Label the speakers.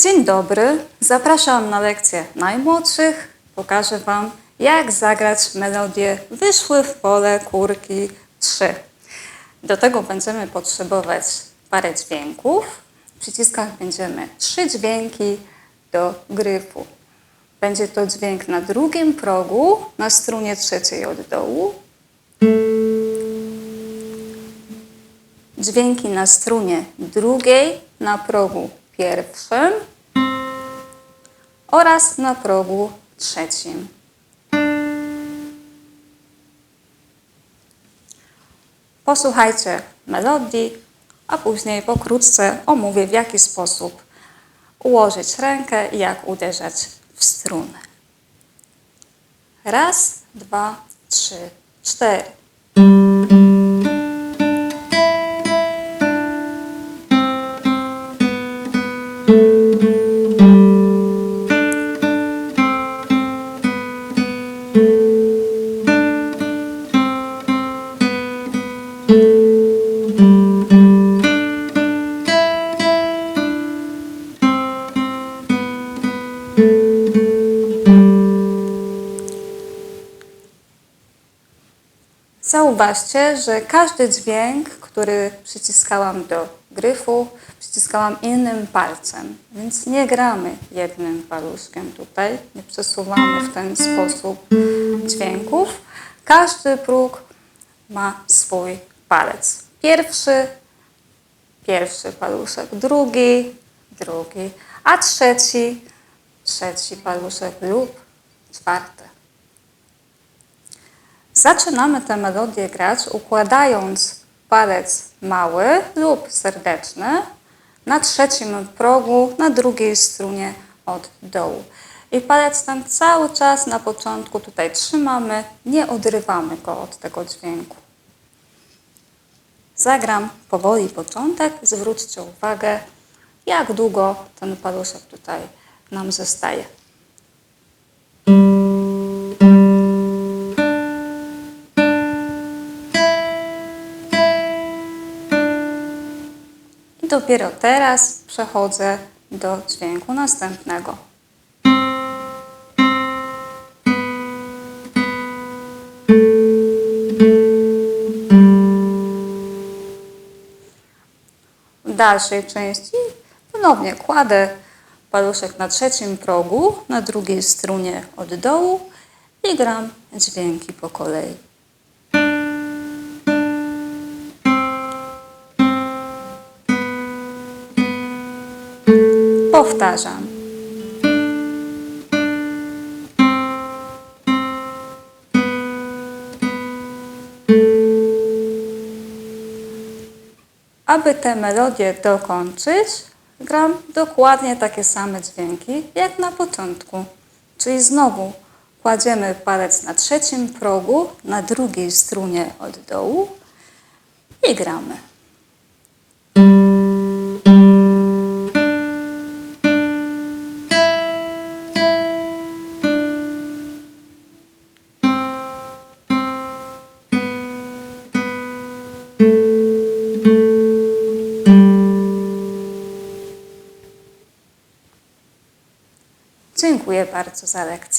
Speaker 1: Dzień dobry, zapraszam na lekcję najmłodszych. Pokażę Wam, jak zagrać melodię Wyszły w pole kurki 3. Do tego będziemy potrzebować parę dźwięków. W przyciskach będziemy trzy dźwięki do gryfu. Będzie to dźwięk na drugim progu, na strunie trzeciej od dołu. Dźwięki na strunie drugiej, na progu pierwszym oraz na progu trzecim. Posłuchajcie melodii, a później pokrótce omówię, w jaki sposób ułożyć rękę i jak uderzać w struny. Raz, dwa, trzy, cztery. Zauważcie, że każdy dźwięk, który przyciskałam do gryfu, przyciskałam innym palcem, więc nie gramy jednym paluszkiem tutaj, nie przesuwamy w ten sposób dźwięków. Każdy próg ma swój palec. Pierwszy, pierwszy paluszek, drugi, drugi, a trzeci, trzeci paluszek lub czwarty. Zaczynamy tę melodię grać układając palec mały lub serdeczny na trzecim progu, na drugiej strunie od dołu. I palec ten cały czas na początku tutaj trzymamy, nie odrywamy go od tego dźwięku. Zagram powoli początek. Zwróćcie uwagę, jak długo ten paluszek tutaj nam zostaje. I dopiero teraz przechodzę do dźwięku następnego. W dalszej części ponownie kładę paluszek na trzecim progu, na drugiej strunie od dołu i gram dźwięki po kolei. Powtarzam. Aby tę melodię dokończyć, gram dokładnie takie same dźwięki jak na początku. Czyli znowu kładziemy palec na trzecim progu, na drugiej strunie od dołu i gramy. Dziękuję bardzo za lekcję.